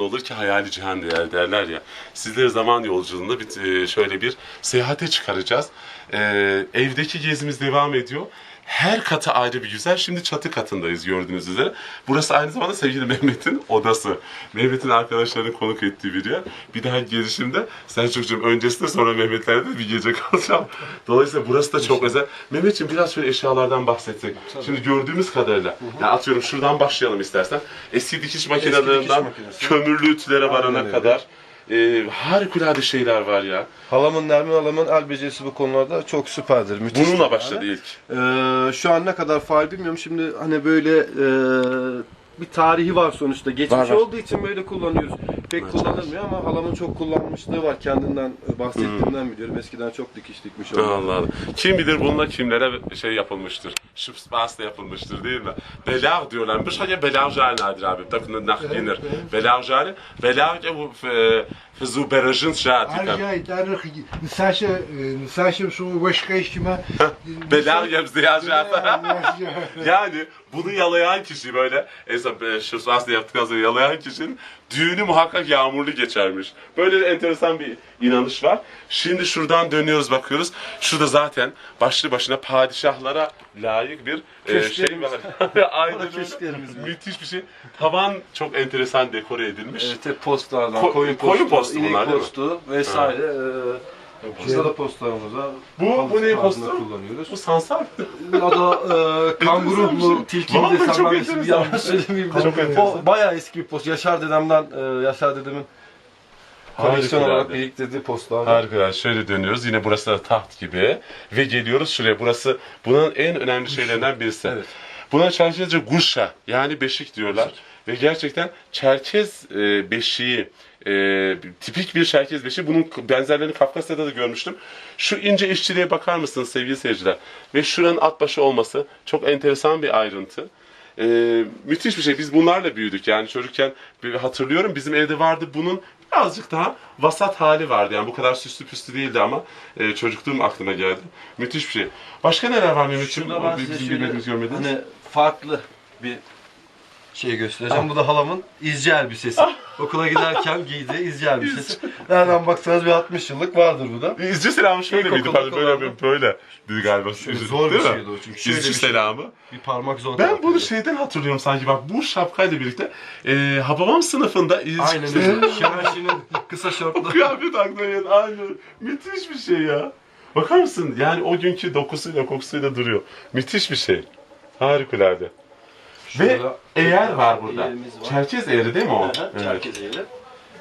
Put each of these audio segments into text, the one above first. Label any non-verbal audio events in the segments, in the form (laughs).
olur ki hayali cihan değer derler ya. Sizleri zaman yolculuğunda bir, e, şöyle bir seyahate çıkaracağız. E, evdeki gezimiz devam ediyor. Her katı ayrı bir güzel. Şimdi çatı katındayız gördüğünüz üzere. Burası aynı zamanda sevgili Mehmet'in odası. Mehmet'in arkadaşlarının konuk ettiği bir yer. Bir daha gelişimde Selçukcuğum öncesinde sonra Mehmet'lerde bir gece kalacağım. Dolayısıyla burası da çok özel. Mehmet'ciğim biraz şöyle eşyalardan bahsetsek. Şimdi gördüğümüz kadarıyla, yani atıyorum şuradan başlayalım istersen. Eski dikiş makinelerinden makinesi. kömürlü ütülere varana öyle. kadar e, harikulade şeyler var ya. Halamın Nermin halamın el becerisi bu konularda çok süperdir. Müthiş. Bununla başladı ilk. Ee, şu an ne kadar faal bilmiyorum. Şimdi hani böyle e, bir tarihi var sonuçta. Geçmiş Var, var. olduğu için böyle kullanıyoruz. Pek kullanılmıyor ama halamın çok kullanmışlığı var. Kendinden e, bahsettiğimden biliyorum. Eskiden çok dikiş dikmiş oldu. Allah Allah. Kim bilir bununla kimlere şey yapılmıştır. Şıpspas da yapılmıştır değil mi? Belag diyorlarmış. Hani belag jari nadir abi. Takını naklinir. Belag jari. Belag bu fızu berajın şahatiken. Arjay, daar Nusasha, Nusasha şu başkaşıma. Belag yemziyan (laughs) Yani bunu yalayan kişi böyle hesap şıpspas yaptıktan sonra yalayan kişinin düğünü muhakkak yağmurlu geçermiş. Böyle enteresan bir inanış var. Şimdi şuradan dönüyoruz bakıyoruz. Şurada zaten başlı başına padişahlara layık bir e, şey var. (laughs) Aynen var. Müthiş bir şey. Tavan çok enteresan dekore edilmiş. Evet, hep postlardan, Ko- koyun postu, koyun postu inek bunlar postu vesaire. E, Bizde de postlarımız var. Bu, bu ne postu? kullanıyoruz. Bu sansar. O da e, (laughs) kanguru mu, şey. tilki mi desem ben enteresan. yanlış söylemeyeyim. Çok. O bayağı eski bir post. Yaşar dedemden, e, Yaşar dedemin koleksiyon olarak Harikulade. biriktirdiği postlar. Harika. Şöyle dönüyoruz. Yine burası da taht gibi. Ve geliyoruz şuraya. Burası bunun en önemli şeylerinden birisi. Evet. Buna Çerkezce guşa yani beşik diyorlar. Ve gerçekten Çerkez e, beşiği e, tipik bir Çerkez beşiği. Bunun benzerlerini Kafkasya'da da görmüştüm. Şu ince işçiliğe bakar mısınız sevgili seyirciler? Ve şuranın at başı olması çok enteresan bir ayrıntı. E, müthiş bir şey. Biz bunlarla büyüdük. Yani çocukken hatırlıyorum bizim evde vardı bunun birazcık daha vasat hali vardı. Yani bu kadar süslü püslü değildi ama e, çocukluğum aklıma geldi. Müthiş bir şey. Başka neler var Mehmetciğim? Şurada ben size Bizim şöyle bilmediğimiz görmediğiniz. hani farklı bir şey göstereceğim. Bu da halamın izci elbisesi. Okula giderken giydiği izci elbisesi. Nereden baksanız bir 60 yıllık vardır bu da. İzci selamı şöyle miydi? Pardon, böyle kullandım. böyle dedi galiba. İzci- zor bir şeydi o çünkü. Şöyle İzci bir şey. selamı. Bir parmak zor. Ben bunu şeyden hatırlıyorum sanki bak bu şapkayla birlikte e, Hababam sınıfında izci Aynen öyle. (laughs) Şenerşi'nin kısa şortlu. kıyafet aklına geldi. Aynen. Müthiş bir şey ya. Bakar mısın? Yani o günkü dokusuyla kokusuyla duruyor. Müthiş bir şey. Harikulade. Ve Şurada eğer var burada. eğerimiz var. Çerkez eğri değil mi o? Evet. Çerkez eğri.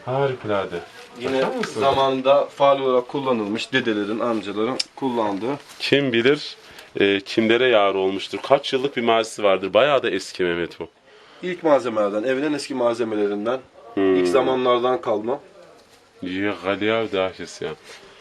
Harikulade. Yine Bakar mısın? zamanında faal olarak kullanılmış dedelerin, amcaların kullandığı. Kim bilir e, kimlere yar olmuştur. Kaç yıllık bir mazisi vardır. Bayağı da eski Mehmet bu. İlk malzemelerden, evin en eski malzemelerinden, Hmm. ilk zamanlardan kalma. Ya Galiyav dahis ya.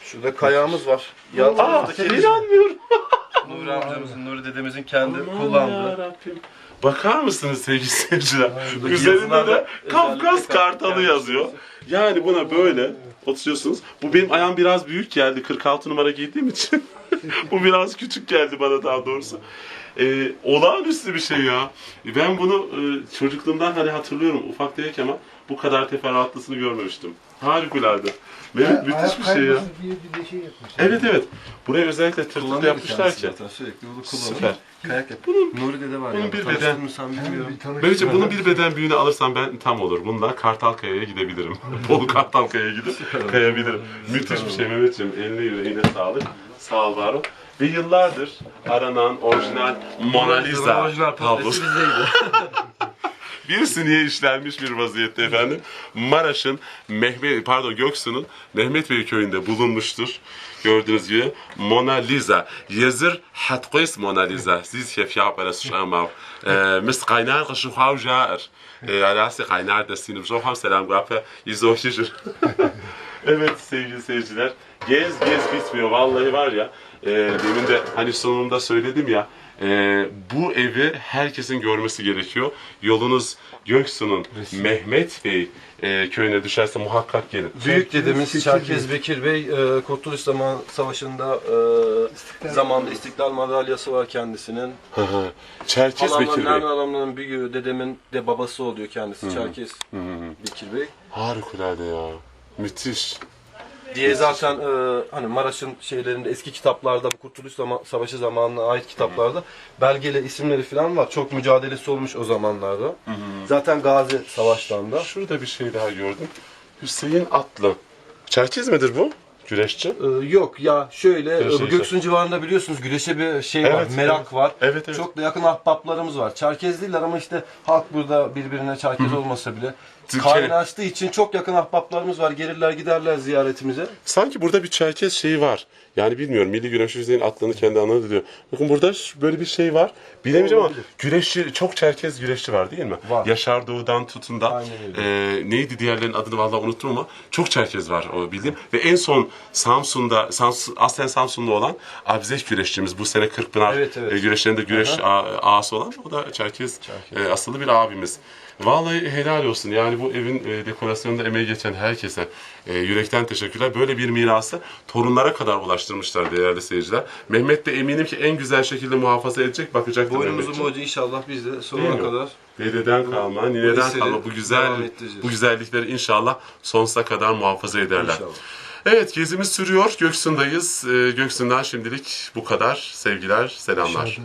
Şurada kayağımız var. Aa, Yalnızlıktaki inanmıyorum. (laughs) Nuri amcamızın, Nuri dedemizin kendi kullandığı. yarabbim. Bakar mısınız sevgili (laughs) seyirciler? Üzerinde de Kafkas Kartalı yazıyor. Yani buna böyle oturuyorsunuz. Bu benim ayağım biraz büyük geldi. 46 numara giydiğim için. (laughs) Bu biraz küçük geldi bana daha doğrusu. Ee, olağanüstü bir şey ya. Ben bunu e, çocukluğumdan hani hatırlıyorum ufak değil ama bu kadar teferruatlısını görmemiştim. Harikulade. Mehmet müthiş bir şey ya. bir de şey yapmış. Evet evet. Buraya özellikle tırtıklı yapmışlar ki. Zaten sürekli bunu kullanıyor. Süper. Kayak yap. Nuri dede var bunun yani. bir beden- mı sen bilmiyorum. Böylece bunun bir beden büyüğünü alırsam ben tam olur. Bununla Kartalkaya'ya gidebilirim. (laughs) Bolu Kartalkaya'ya gidip kayabilirim. Müthiş bir şey Mehmetciğim. Eline yüreğine sağlık. Sağ ol var ol. Ve yıllardır aranan orijinal Mona Lisa tablosu. (laughs) bir siniye işlenmiş bir vaziyette efendim. Maraş'ın Mehmet pardon Göksu'nun Mehmet Bey köyünde bulunmuştur. Gördüğünüz gibi Mona Lisa. Yazır hatqis Mona Lisa. Siz kef yapar şamav. Mis qaynar qışu xav jair. Alası qaynar da sinim. Çok ham selam gape. İzohişir. (laughs) Evet sevgili seyirciler. Gez gez bitmiyor. Vallahi var ya. E, demin de hani sonunda söyledim ya. Ee, bu evi herkesin görmesi gerekiyor. Yolunuz Göksu'nun Mehmet Bey e, köyüne düşerse muhakkak gelin. Büyük dedemiz Çerkez Bekir Bey e, Kurtuluş Zaman Savaşı'nda e, zamanında İstiklal Madalyası var kendisinin. Hı hı. Çerkez Halamla, Bekir Bey. Nermin Halamların büyüğü dedemin de babası oluyor kendisi Çerkez Bekir Bey. Harikulade ya. Müthiş. Diye zaten e, hani Maraş'ın şeylerinde eski kitaplarda bu Kurtuluş Zaman, Savaşı zamanına ait kitaplarda belgeli isimleri falan var. Çok mücadelesi olmuş o zamanlarda. Zaten Gazi Savaşlarında. Şurada bir şey daha gördüm. Hüseyin Atlı. Çerkez midir bu? Güreşçi. Ee, yok ya şöyle Güreşe e, bu Göksun civarında biliyorsunuz güreşe bir şey var, Evet, merak evet. var. Evet, evet. Çok da yakın ahbaplarımız var. Çerkez değiller ama işte halk burada birbirine Çerkez olmasa bile Türkiye- kaynaştığı için çok yakın ahbaplarımız var. Gelirler giderler ziyaretimize. Sanki burada bir Çerkez şeyi var. Yani bilmiyorum Milli Güreşçi Hüseyin Atlı'nı kendi anladı diyor. Bakın burada böyle bir şey var. Bilemeyeceğim ama Olabilir. güreşçi, çok Çerkez güreşçi var değil mi? Var. Yaşar Doğu'dan tutun da Aynen e, neydi diğerlerinin adını vallahi unuttum ama çok Çerkez var o bildiğim. Ve en son Samsun'da, Samsun, aslen Samsunlu olan Abzek güreşçimiz bu sene Kırkpınar Evet, evet. e, güreşlerinde güreş a- ağası olan o da Çerkez, e, asıllı bir abimiz. Vallahi helal olsun. Yani bu evin e, dekorasyonunda emeği geçen herkese e, yürekten teşekkürler. Böyle bir mirası torunlara kadar ulaştırmışlar değerli seyirciler. Mehmet de eminim ki en güzel şekilde muhafaza edecek, bakacaktır Boynumuzun Mehmetciğim. inşallah biz de Değil sonuna mi? kadar Dededen kalma, nineden eseri kalma bu güzel devam ettireceğiz. bu güzellikleri inşallah sonsuza kadar muhafaza ederler. İnşallah. Evet gezimiz sürüyor. Göksun'dayız. E, Göksun'dan şimdilik bu kadar. Sevgiler, selamlar.